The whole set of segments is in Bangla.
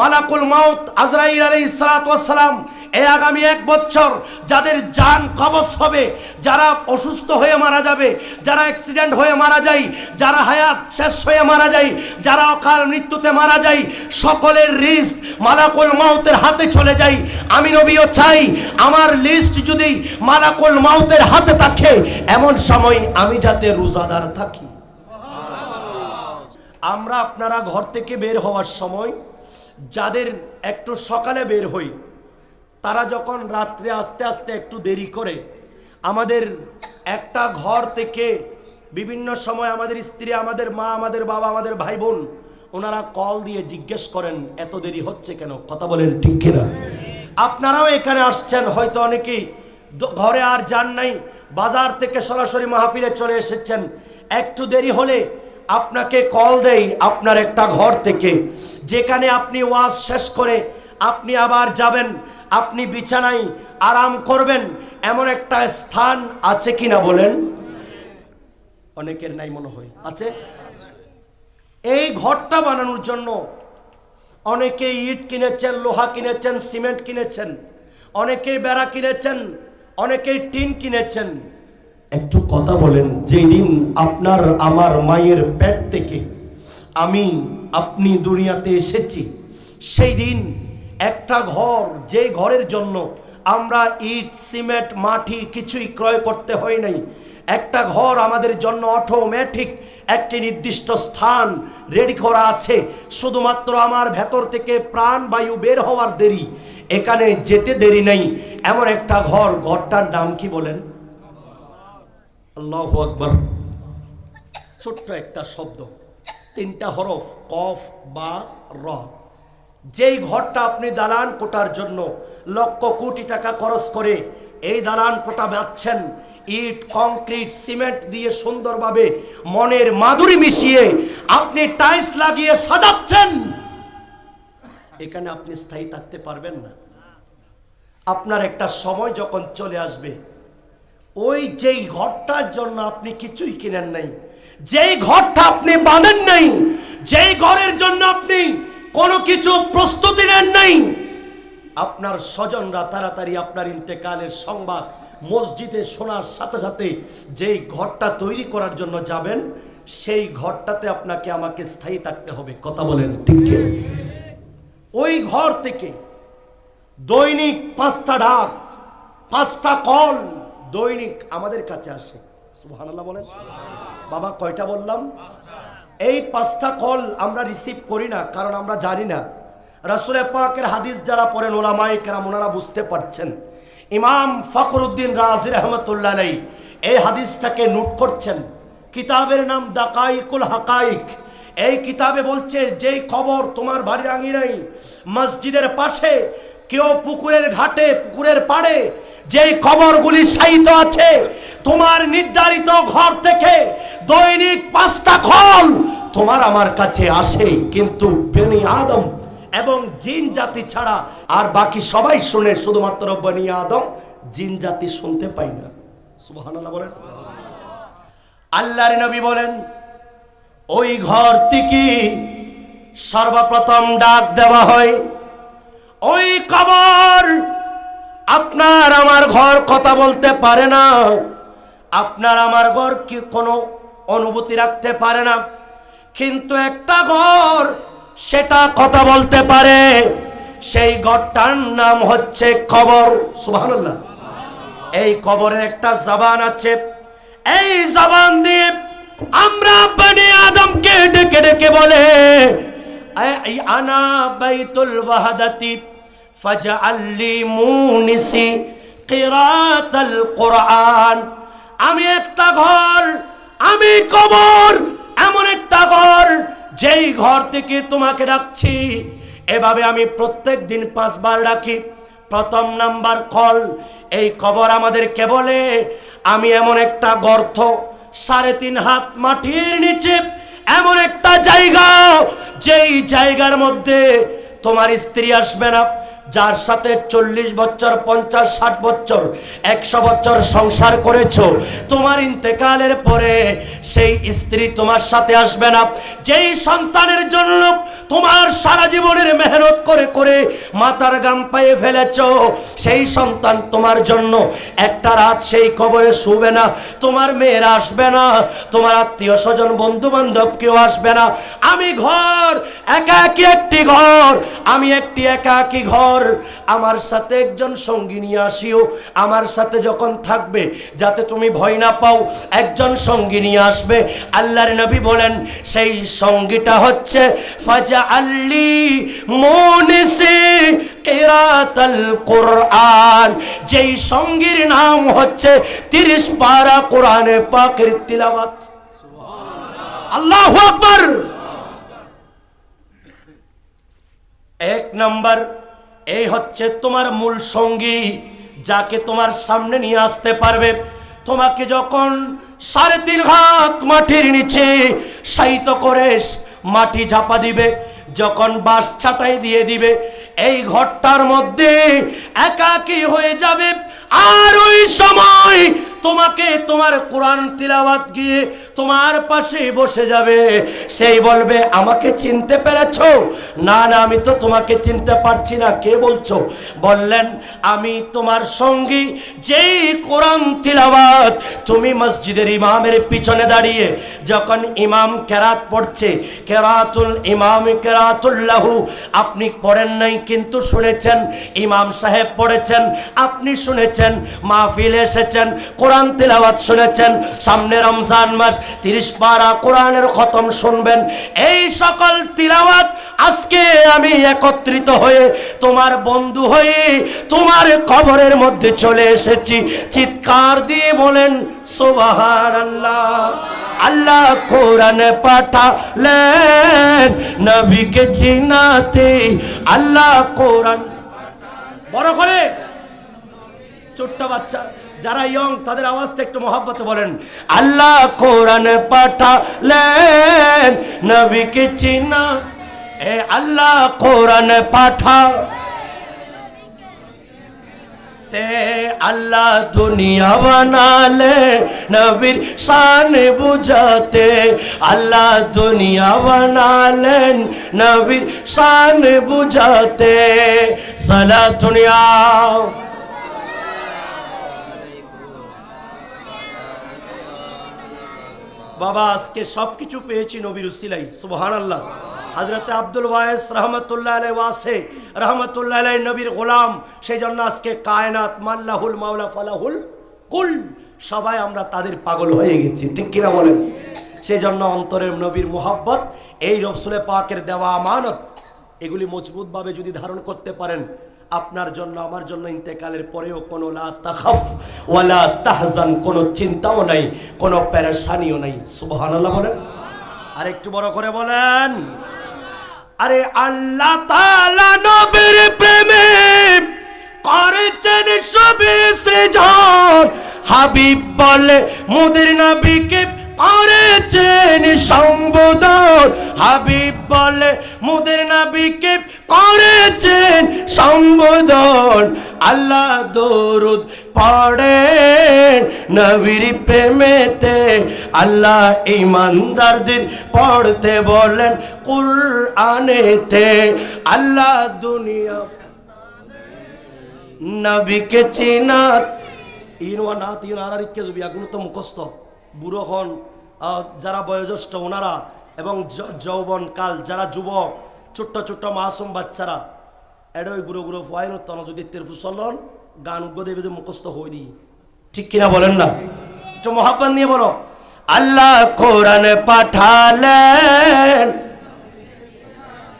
মালাকুল মাউত আজরাইল ওয়াস সালাম এই আগামী এক বছর যাদের যান কবজ হবে, যারা অসুস্থ হয়ে মারা যাবে, যারা অ্যাক্সিডেন্ট হয়ে মারা যায়, যারা হায়াত শেষ হয়ে মারা যায়, যারা অকাল মৃত্যুতে মারা যায়, সকলের লিস্ট মালাকুল মাউতের হাতে চলে যায়। আমি নবীও চাই, আমার লিস্ট যদি মালাকুল মাউতের হাতে থাকে, এমন সময় আমি যাতে রোজাদার থাকি। আমরা আপনারা ঘর থেকে বের হওয়ার সময় যাদের একটু সকালে বের হই, তারা যখন রাত্রে আস্তে আস্তে একটু দেরি করে, আমাদের একটা ঘর থেকে বিভিন্ন সময় আমাদের স্ত্রী, আমাদের মা, আমাদের বাবা, আমাদের ভাই বোন, ওনারা কল দিয়ে জিজ্ঞেস করেন, এত দেরি হচ্ছে কেন? কথা বলেন ঠিক কিনা? আপনারাও এখানে আসছেন, হয়তো অনেকেই ঘরে আর যান নাই, বাজার থেকে সরাসরি মাহফিলে চলে এসেছেন। একটু দেরি হলে আপনাকে কল দেই আপনার একটা ঘর থেকে। যেখানে আপনি ওয়াজ শেষ করে আপনি আবার যাবেন, আপনি বিছানায় আরাম করবেন, এমন একটা স্থান আছে কিনা বলেন? অনেকের নাই মনে হয়। আছে? এই ঘরটা বানানোর জন্য অনেকে ইট কিনেছেন, লোহা কিনেছেন, সিমেন্ট কিনেছেন অনেকেই বেড়া কিনেছেন অনেকেই টিন কিনেছেন। একটু কথা বলেন। যেদিন আপনার আমার মায়ের পেট থেকে আমি আপনি দুনিয়াতে এসেছি সেই দিন একটা ঘর, যে ঘরের জন্য আমরা ইট, সিমেন্ট, মাটি কিছুই ক্রয় করতে হয় নাই, একটা ঘর আমাদের জন্য অটোমেটিক একটি নির্দিষ্ট স্থান রেডি করা আছে। শুধুমাত্র আমার ভেতর থেকে প্রাণ বায়ু বের হওয়ার দেরি। এখানে যেতে দেরি নেই। এমন একটা ঘর, ঘরটার নাম কি বলেন? আল্লাহ আকবর। ছোট্ট একটা শব্দ। তিনটা হরফ, কফ, বা, র। যেই ঘরটা আপনি দালান কোটার জন্য লক্ষ কোটি টাকা খরচ করে এই দালান কোটা বাঁধছেন, ইট, কংক্রিট, সিমেন্ট দিয়ে সুন্দরভাবে মনের মাধুরী মিশিয়ে আপনি টাইলস লাগিয়ে সাজাচ্ছেন। এখানে আপনি স্থায়ী থাকতে পারবেন না। আপনার একটা সময় যখন চলে আসবে ওই যেই ঘরটার জন্য আপনি কিছুই কিনেন নাই, যেই ঘরটা আপনি বাঁধেন নাই, যেই ঘরের জন্য আপনি কোনো কিছু প্রস্তুতি নেন নাই, আপনার স্বজনরা তাড়াতাড়ি আপনার ইন্তেকালের সংবাদ মসজিদে শোনার সাথে সাথে যেই ঘরটা তৈরি করার জন্য যাবেন, সেই ঘরটাতে আপনাকে আমাকে স্থায়ী থাকতে হবে। কথা বলেন ঠিক ওই ঘর থেকে দৈনিক পাঁচটা ডাক, পাঁচটা কল দৈনিক আমাদের কাছে আসে। সুবহানাল্লাহ বলেন। বাবা কয়টা বললাম? এই পাঁচটা কল আমরা রিসিভ করি না কারণ আমরা জানি না। রাসুলের পাকের হাদিস যারা পড়েন ওলামাই কেরাম ওনারা বুঝতে পারছেন। ইমাম ফখরুদ্দিন রাজির রহমতুল্লাহ আলাই এই হাদিসটাকে নোট করছেন। কিতাবের নাম দাকাইকুল হাকাইক। এই কিতাবে বলছে যেই খবর তোমার বাড়ির আঙিনাই মসজিদের পাশে কেউ পুকুরের ঘাটে পুকুরের পাড়ে যেই খবরগুলি সাহিত্য আছে, তোমার নির্ধারিত ঘর থেকে দৈনিক পাঁচটা খল তোমার আমার কাছে আসে। কিন্তু বেনি আদম এবং জিন জাতি ছাড়া আর বাকি সবাই শুনে শুধুমাত্র বনি আদম, জিন জাতি শুনতে পাই না। সুবহানাল্লাহ বলেন। আল্লাহর নবী বলেন, ওই ঘর থেকে সর্বপ্রথম ডাক দেওয়া হয়, ওই কবর আপনার আমার ঘর কথা বলতে পারে না। আপনার আমার ঘর কি কোনো অনুভূতি রাখতে পারে না। কিন্তু একটা ঘর, সেটা কথা বলতে পারে। সেই ঘরটার নাম হচ্ছে কবর। সুবহানাল্লাহ। এই কবরের একটা জবান আছে। এই জবান দিয়ে আমরা বনি আদমকে ডেকে ডেকে বলে আনা বাইতুল ওয়াহাদাতি আমি একটা ঘর, আমি কবর, এমন একটা ঘর, যেই ঘর থেকে তোমাকে ডাকছি। এভাবে আমি প্রত্যেক দিন পাঁচবার ডাকি। প্রথম নাম্বার কল এই কবর আমাদেরকে বলে, আমি এমন একটা গর্ত, সাড়ে তিন হাত মাটির নিচে, এমন একটা জায়গা, যেই জায়গার মধ্যে তোমার স্ত্রী আসবে না। যার সাথে চল্লিশ বছর, পঞ্চাশ, ষাট বছর, একশো বছর সংসার করেছ, তোমার ইন্তেকালের পরে সেই স্ত্রী তোমার সাথে আসবে না। যেই সন্তানের জন্য তোমার সারা জীবনের মেহনত করে করে মাথার গাম পায়ে ফেলেছ। সেই সন্তান তোমার জন্য একটা রাত সেই কবরে শুবে না, তোমার মেয়েরা আসবে না, তোমার আত্মীয় স্বজন বন্ধু বান্ধব কেউ আসবে না। আমি ঘর, একা একই একটি ঘর, আমি একটি একা একাকী ঘর। আমার সাথে একজন সঙ্গী নিয়ে আসিও, আমার সাথে যখন থাকবে, যাতে তুমি ভয় না পাও, একজন সঙ্গী নিয়ে আসবে। আল্লাহর নবী বলেন, সেই সঙ্গীটা হচ্ছে, ফাজা আল্লি মনিসে কেরাতাল কোরআন। যেই সঙ্গীর নাম হচ্ছে তিরিশ পারা কোরআনে পাকের তিলাওয়াত। আল্লাহু আকবার। এক নাম্বার, এই হচ্ছে তোমার মূল সঙ্গী, যাকে তোমার সামনে নিয়ে আসতে পারবে। তোমাকে যখন সাড়ে তিন হাত মাটির নিচে শায়িত করে মাটি ঝাপা দিবে যখন বাস ছাটাই দিয়ে দিবে এই ঘরটার মধ্যে একাকী হয়ে যাবে। আর ওই সময় তোমাকে তোমার কোরআন তিলাওয়াত গিয়ে তোমার পাশে বসে যাবে। সেই বলবে, আমাকে চিনতে পেরেছ? না না, আমি তো তোমাকে চিনতে পারছি না। কে বলছো? বললেন, আমি তোমার সঙ্গী, যেই কোরআন তিলাওয়াত তুমি মসজিদের ইমামের পিছনে দাঁড়িয়ে যখন ইমাম কেরাত পড়ছে, কেরাতুল ইমাম কেরাতুল্লাহু, আপনি পড়েন নাই কিন্তু শুনেছেন, ইমাম সাহেব পড়েছেন, আপনি শুনেছেন মাহফিল এসেছেন, কোরআন তিলাওয়াত শুনেছেন, সামনে রমজান মাস, তিরিশ পারা কোরআনের খতম শুনবেন। এই সকল তিলাওয়াত আজকে আমি একত্রিত হয়ে তোমার বন্ধু হয়ে তোমার কবরের মধ্যে চলে এসেছি। চিৎকার দিয়ে বলেন সোবাহান আল্লাহ আল্লাহ কোরআন পাঠালেন, নবীকে চিনাতে আল্লাহ কোরআন বড় করে ছোট্ট বাচ্চা, যারা ইয়ং তাদের আওয়াজটা একটু মহাব্বতে বলেন। আল্লাহ কোরআন পাঠালেন, নবীকে চিনা। এ আল্লাহ কোরআন পাঠা। তে আল্লাহ দুনিয়া বানালে, নবীর শান বুঝাতে। আল্লাহ দুনিয়া বানালেন, নবীর শান বুঝাতে। সালা দুনিয়া বাবা, আজকে সবকিছু পেয়েছি নবীর উসিলাই সুবহান আল্লাহ হাজরতে আব্দুল ওয়াইস রহমতুল্লাহ আলাই ওয়াসে, রহমতুল্লাহ আলাই নবীর গোলাম সেই জন্য আজকে কায়নাত মাল্লাহুল মাওলা ফালাহুল কুল, সবাই আমরা তাদের পাগল হয়ে গেছি, ঠিক কিনা বলেন? সেই জন্য অন্তরের নবীর মোহাব্বত, এই রসুলে পাকের দেওয়া আমানত, এগুলি মজবুতভাবে যদি ধারণ করতে পারেন আপনার জন্য, আমার জন্য ইন্তেকালের পরেও কোনো লা ওয়ালা তাহজান, কোনো চিন্তাও নাই, কোনো প্যারেশানিও নাই। সুবহানাল্লাহ বলেন। আর একটু বড় করে বলেন। আরে আল্লাহ তাআলা নবীর প্রেমে করেছেন সবে সৃজন। হাবিব বলে, মুদির নবীকে করেছেন সম্বোধন। হাবিব বলে, মুদের নবীকে করেছেন সম্বোধন? আল্লাহ দরুদ পড়েন নবীর প্রেমেতে। আল্লাহ ইমানদারদের পড়তে বলেন কুরআনেতে। আল্লাহ দুনিয়া নবীকে চিনাত। ইনওয়া নাত ইন আর এগুলো তো মুখস্থ, বুড়ো হন যারা বয়োজ্যেষ্ঠ ওনারা এবং য- যৌবন কাল, যারা যুবক, ছোট্ট ছোট্ট মাসুম বাচ্চারা এডো গুঁড়ো গুঁড়ো ফুয়াইন তন যদি তের ফুসলন গান দেবে যে মুখস্থ হয়ে দি ঠিক কিনা বলেন না? একটু মহাব্বান নিয়ে বলো। আল্লাহ কোরআন পাঠালেন,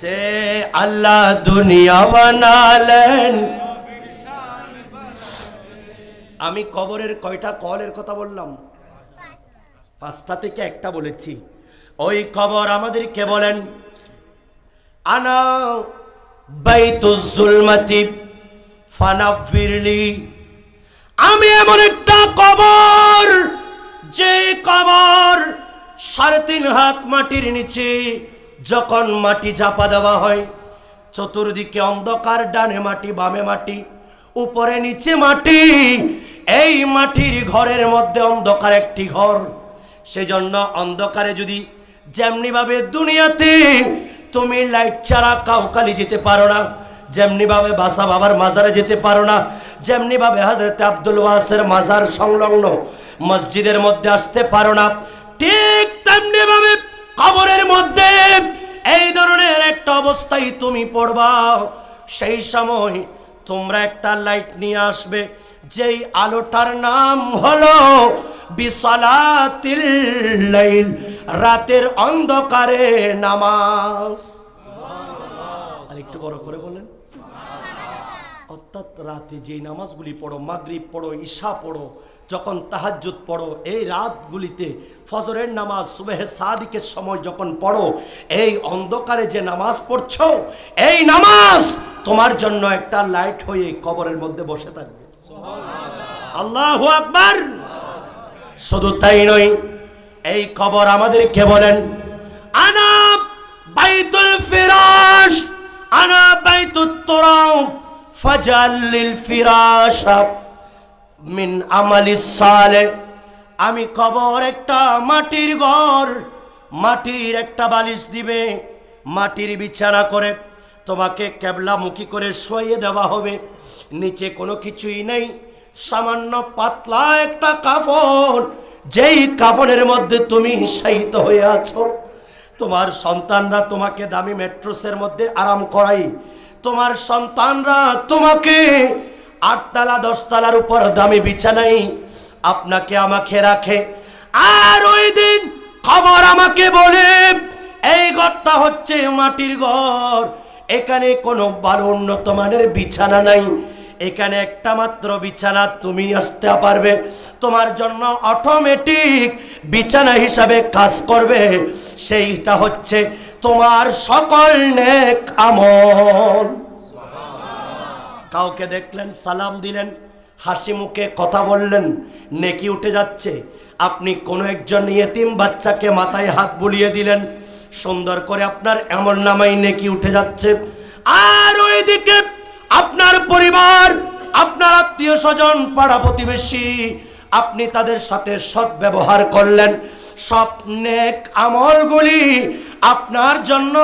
তে আল্লাহ দুনিয়া বানালেন। আমি কবরের কয়টা কলের কথা বললাম? পাঁচটা থেকে একটা বলেছি। ওই কবর আমাদেরকে বলেন, আনা বাইতুজুলমাতি ফানাফিরলি। আমি এমন একটা কবর, যে কবর সাড়ে তিন হাত মাটির নিচে যখন মাটি চাপা দেওয়া হয়, চতুর্দিকে অন্ধকার, ডানে মাটি, বামে মাটি, উপরে নিচে মাটি, এই মাটির ঘরের মধ্যে অন্ধকার একটি ঘর। সেজন্য অন্ধকারে যদি যেমনিভাবে দুনিয়াতে তুমি লাইট ছাড়া কাউকালি যেতে পারো না, যেমনিভাবে বাসা বাবার মাজারে যেতে পারো না, যেমনিভাবে হাজরত আব্দুল ওয়াসের মাজার সংলগ্ন মসজিদের মধ্যে আসতে পারো না, ঠিক তেমনিভাবে কবরের মধ্যে এই ধরনের একটা অবস্থায় তুমি পড়বা। সেই সময় তোমরা একটা লাইট নিয়ে আসবে যেই আলোটার নাম হলো বিসলাতিল লাইল, রাতের অন্ধকারে নামাজ। একটু বড় করে বলেন। অর্থাৎ রাতে যে নামাজগুলি পড়ো, মাগরিব পড়ো, ঈশা পড়ো, যখন তাহাজ্জুদ পড়ো, এই রাতগুলিতে ফজরের নামাজ, সুবেহে সাদিকের সময় যখন পড়ো, এই অন্ধকারে যে নামাজ পড়ছো, এই নামাজ তোমার জন্য একটা লাইট হয়ে কবরের মধ্যে বসে থাকবে। আল্লাহু আকবার। শুধু তাই নয়, এই খবর আমাদেরকে বলেন, আনা বাইতুল ফিরাশ, আনা বাইতুত তুরাব ফাজাল্লিল ফিরাশা মিন আমালিস সালে। আমি কবর একটা মাটির ঘর, মাটির একটা বালিশ দিবে, মাটির বিছানা করে তোমাকে ক্যাবলামুখী করে শুয়ে দেওয়া হবে। নিচে কোনো কিছুই নেই। সামান্য পাতলা একটা কাফন। যেই কাফনের মধ্যে তুমি শায়িত হয়ে আছো। তোমার সন্তানরা তোমাকে দামি মেট্রোসের মধ্যে আরাম করাই তোমার সন্তানরা তোমাকে আটতলা, দশতলার উপর দামি বিছানাই আপনাকে আমাকে রাখে। আর ওই দিন খবর আমাকে বলে, এই ঘরটা হচ্ছে মাটির ঘর। এখানে কোনো ভালো উন্নত মানের বিছানা নাই। এখানে একটা মাত্র বিছানা তুমি আসতে পারবে। তোমার জন্য অটোমেটিক বিছানা হিসাবে কাজ করবে। সেইটা হচ্ছে তোমার সকল নেক আমল। কাউকে দেখলেন, সালাম দিলেন, হাসি মুখে কথা বললেন, নেকি উঠে যাচ্ছে। আপনি কোনো একজন ইয়েতিম বাচ্চাকে মাথায় হাত বুলিয়ে দিলেন। সুন্দর করে আপনার এমন নামাই নেকি উঠে যাচ্ছে। আর ওইদিকে আপনার পরিবার, আপনার আত্মীয় স্বজন, পাড়া প্রতিবেশী, আপনি তাদের সাথে সৎ ব্যবহার করলেন। স্বপ্নেক নেক আমলগুলি আপনার জন্য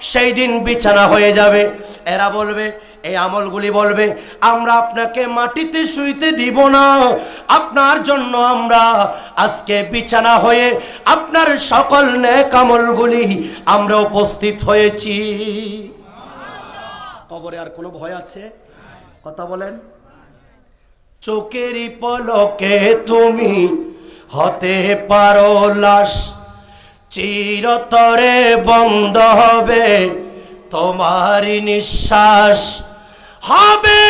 সেই দিন বিছানা হয়ে যাবে। এরা বলবে এই আমলগুলি বলবে, আমরা আপনাকে মাটিতে শুইতে দিব না। আপনার জন্য আমরা আজকে বিছানা হয়ে আপনার সকল নেক আমলগুলি আমরা উপস্থিত হয়েছি। কবরে আর কোনো ভয় আছে? কথা বলেন। চোখেরই পলকে তুমি হতে পারো লাশ, চিরতরে বন্ধ হবে তোমারই নিঃশ্বাস। হবে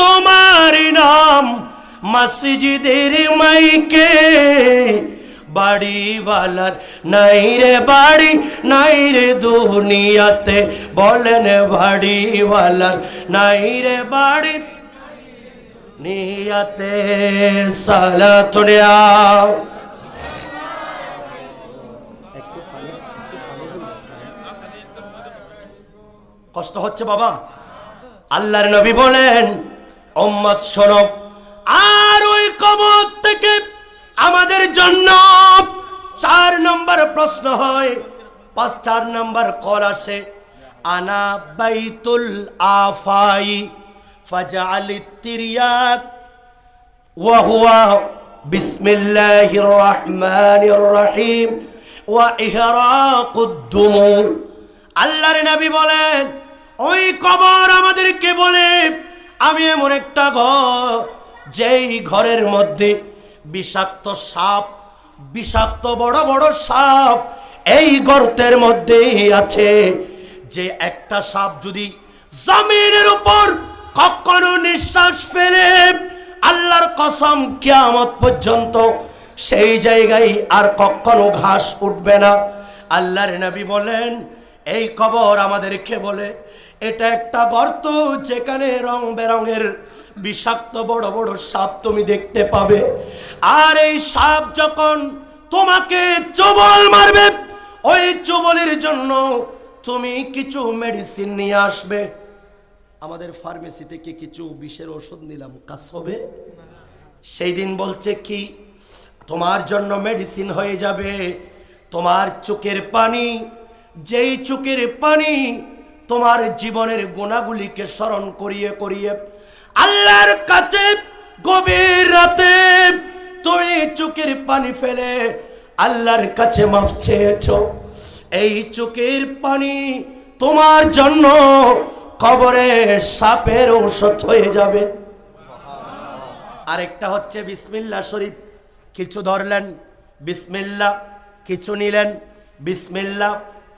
তোমারই নাম মসজিদের মাইকে। বাড়িওয়ালার নাই রে বাড়ি, নাই রে দুনিয়াতে, বলেন বাড়িওয়ালার নাই রে বাড়ি। নিয়াতে সালাতুনিয়া কষ্ট হচ্ছে বাবা? আল্লাহর নবী বলেন ওম্মত সরব আর ওই কমত থেকে আমাদের জন্য চার নম্বর প্রশ্ন হয়, পাঁচ, চার নম্বর কল আসে, আনা বাইতুল আফাই ফাজা আলি তিরিয়াক ওয়াহুয়া বিসমিল্লাহির রহমানির রহিম ওয়া ইহরাকুদ্দুমু আল্লাহর নবী বলেন ওই কবর আমাদেরকে বলে, আমি এমন একটা ঘর, যেই ঘরের মধ্যে বিষাক্ত সাপ, বিষাক্ত বড় বড় সাপ এই গর্তের মধ্যেই আছে। যে একটা সাপ যদি জমিনের উপর কখনো নিঃশ্বাস ফেলে, আল্লাহর কসম কিয়ামত পর্যন্ত সেই জায়গায় আর কখনো ঘাস উঠবে না। আল্লাহর নবী বলেন, এই কবর আমাদেরকে বলে এটা একটা গর্ত যেখানে রং বেরঙের বিষাক্ত বড় বড় সাপ তুমি দেখতে পাবে। আর এই সাপ যখন তোমাকে চবল মারবে, ওই চবলের জন্য তুমি কিছু মেডিসিন নিয়ে আসবে। আমাদের ফার্মেসি থেকে কিছু বিষের ওষুধ নিলাম, কাজ হবে? সেই দিন বলছে কি, তোমার জন্য মেডিসিন হয়ে যাবে। তোমার চোখের পানি, যেই চোখের পানি তোমার জীবনের গুণাগুলিকে স্মরণ করিয়ে করিয়ে আল্লাহর কাছে গভীর রাতে তুমি চোখের পানি ফেলে আল্লাহর কাছে মাফ চেয়েছ। এই চোখের পানি তোমার জন্য কবরে সাপের ঔষধ হয়ে যাবে। আরেকটা হচ্ছে বিসমিল্লা শরীফ। কিছু ধরলেন, বিসমিল্লা, কিছু নিলেন, বিসমিল্লা,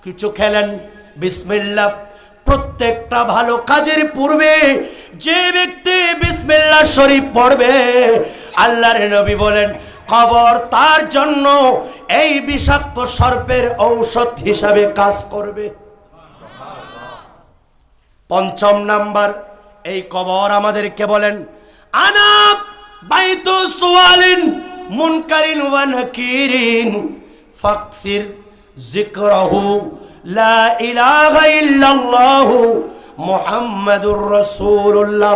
কিছু খেলেন, বিসমিল্লা প্রত্যেকটা ভালো কাজের পূর্বে যে ব্যক্তি বিসমিল্লা শরীফ পড়বে, আল্লাহর নবী বলেন, কবর তার জন্য এই বিষাক্ত সর্পের ঔষধ হিসাবে কাজ করবে। পঞ্চম নাম্বার, এই কবর আমাদেরকে বলেন, আনাব বাইতু সুয়ালিন মুনকারিন ওয়া নাকিরিন ফাকসির যিকরাহু লা ইলাহা ইল্লাল্লাহ মুহাম্মাদুর রাসূলুল্লাহ।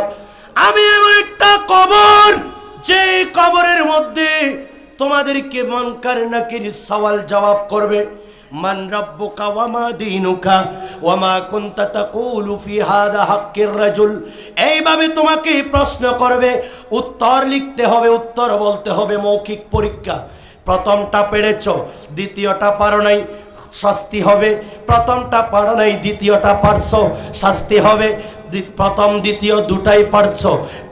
আমি এমন একটা কবর যে কবরের মধ্যে তোমাদেরকে মনকার নাকির সওয়াল জবাব করবে, মান রাব্বুকা ওয়া মা দীনুকা ওয়া মা কুনতা তাকুলু ফি হাদা হাক্কির রাজুল। এইভাবে তোমাকে প্রশ্ন করবে, উত্তর লিখতে হবে, উত্তর বলতে হবে মৌখিক পরীক্ষা। প্রথমটা পেরেছ, দ্বিতীয়টা পারো নাই শাস্তি হবে। প্রথমটা পারো নাই দ্বিতীয়টা পারছ, শাস্তি হবে। প্রথম, দ্বিতীয় দুটাই পারছ।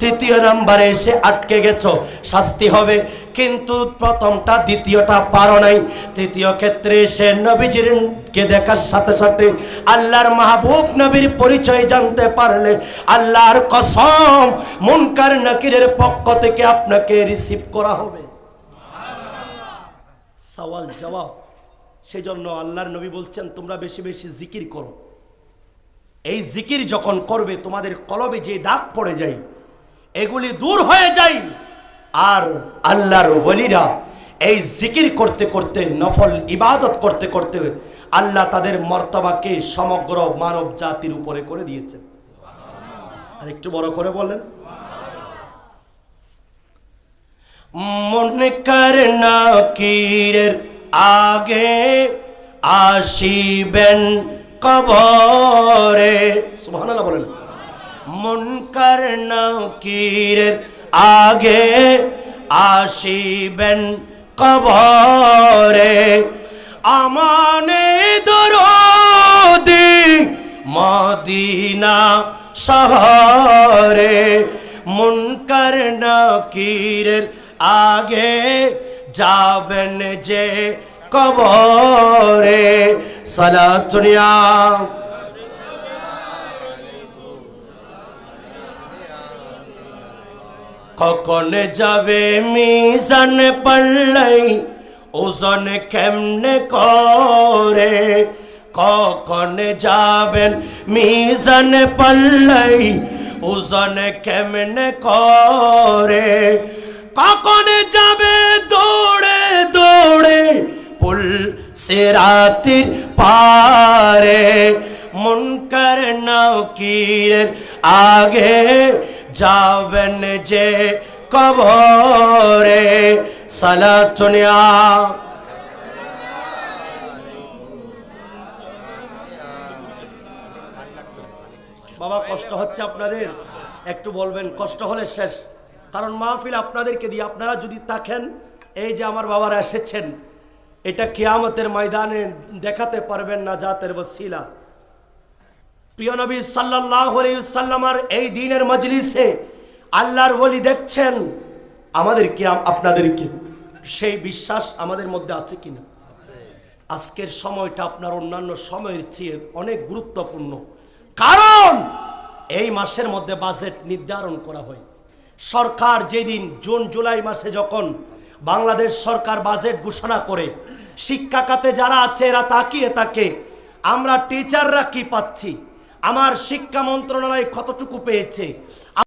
তৃতীয় নাম্বারে এসে আটকে গেছো, শাস্তি হবে। কিন্তু প্রথমটা, দ্বিতীয়টা পারো নাই। তৃতীয় ক্ষেত্রে এসে নবীজির কে দেখার সাথে সাথে আল্লাহর মাহবুব নবীর পরিচয় জানতে পারলে আল্লাহর কসম মুনকার নাকিরের পক্ষ থেকে আপনাকে রিসিভ করা হবে। সওয়াল জবাব সেই জন্য আল্লাহর নবী বলছেন, তোমরা বেশি বেশি জিকির করো। এই জিকির যখন করবে, তোমাদের কলবে যে দাগ পড়ে যায়, এগুলি দূর হয়ে যায়। আর আল্লাহর ওলিরা এই জিকির করতে করতে, নফল ইবাদত করতে করতে আল্লাহ তাদের মর্তবাকে সমগ্র মানব জাতির উপরে করে দিয়েছেন। আর একটু বড় করে বলেন। মনে কর নাকিরের আগে আসিবেন কবরে। সুবহানাল্লাহ বলেন। মন কর নাকিরের আগে আসিবেন কবরে। আমানে দরদি মদিনা শহরে। মুনকার নাকিরের আগে যাবেন যে কবরে। সালাতুনিয়া কখন যাবে মিজান পাল্লাই? ওজন কেমনে করে? কখন যাবেন মিজান পাল্লাই? ওজন কেমনে করে? কখন যাবে দৌড়ে দৌড়ে পুল সেরাতির পারে। মুনকার নাকিরের আগে যাবেন যে কবরে। সালাতুনিয়া বাবা, কষ্ট হচ্ছে আপনাদের? একটু বলবেন, কষ্ট হলে শেষ। কারণ মাহফিল আপনাদেরকে দিয়ে আপনারা যদি তাকেন, এই যে আমার বাবারা এসেছেন এটা কিয়ামতের ময়দানে দেখাতে পারবেন না জাতের বসিলা প্রিয় নবী সাল্লাহ সাল্লামার এই দিনের মজলিসে আল্লাহর বলি দেখছেন আমাদেরকে আপনাদেরকে সেই বিশ্বাস আমাদের মধ্যে আছে কিনা? আজকের সময়টা আপনার অন্যান্য সময়ের চেয়ে অনেক গুরুত্বপূর্ণ। কারণ এই মাসের মধ্যে বাজেট নির্ধারণ করা হয়। সরকার যেদিন জুন, জুলাই মাসে যখন বাংলাদেশ সরকার বাজেট ঘোষণা করে, শিক্ষা খাতে যারা আছে এরা তাকিয়ে থাকে, আমরা টিচাররা কি পাচ্ছি? আমার শিক্ষা মন্ত্রণালয় কতটুকু পেয়েছে?